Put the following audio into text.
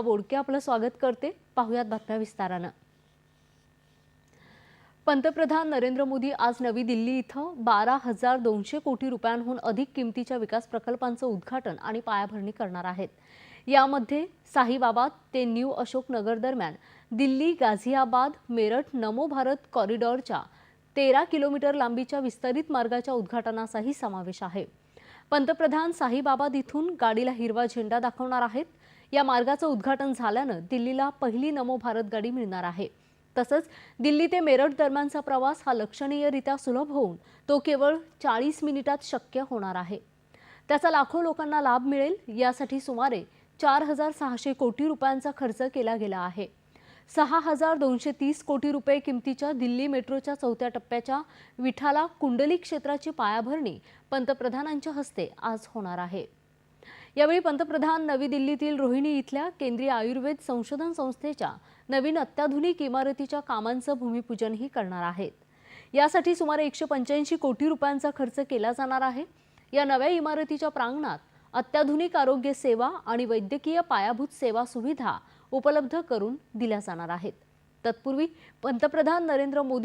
बोडके आपलं स्वागत करते. पाहुयात बातम्या विस्तारानं. पंतप्रधान नरेंद्र मोदी आज नवी दिल्ली इथं बारा हजार दोनशे कोटी रुपयांहून अधिक किमतीच्या विकास प्रकल्पांचं उद्घाटन आणि पायाभरणी करणार आहेत. यामध्ये साहिबाबाद ते न्यू अशोकनगर दरम्यान दिल्ली गाझियाबाद मेरठ नमो भारत कॉरिडॉरच्या तेरा किलोमीटर लांबीच्या विस्तारित मार्गाच्या उद्घाटनाचाही समावेश आहे. पंतप्रधान साहिबाबाद इथून गाडीला हिरवा झेंडा दाखवणार आहेत. या मार्गाचं उद्घाटन झाल्यानं दिल्लीला पहिली नमो भारत गाडी मिळणार आहे. तसंच दिल्ली ते मेरठ दरम्यानचा प्रवास हा लक्षणीयरित्या सुलभ होऊन तो केवळ चाळीस मिनिटात शक्य होणार आहे. त्याचा लाखो लोकांना लाभ मिळेल यासाठी सुमारे चार हजार सहाशे कोटी रुपयांचा खर्च केला गेला आहे. सहा हजार दोनशे तीस कोटी रुपये किमतीच्या दिल्ली मेट्रोच्या चौथ्या टप्प्याच्या विठाला कुंडली क्षेत्राची पायाभरणी पंतप्रधानांच्या हस्ते आज होणार आहे. यावेळी पंतप्रधान नवी दिल्लीतील रोहिणी इथल्या केंद्रीय आयुर्वेद संशोधन संस्थेच्या नवीन अत्याधुनिक इमारतीच्या कामांचं भूमिपूजनही करणार आहेत. यासाठी सुमारे एकशे पंच्याऐंशी कोटी रुपयांचा खर्च केला जाणार आहे. या नव्या इमारतीच्या प्रांगणात अत्याधुनिक आरोग्य सेवा आणि वैद्यकीय पायाभूत सेवा सुविधा उपलब्ध करून दिल्या जाणार आहेत. तत्पूर्वी पंतप्रधान नरेंद्र मोदी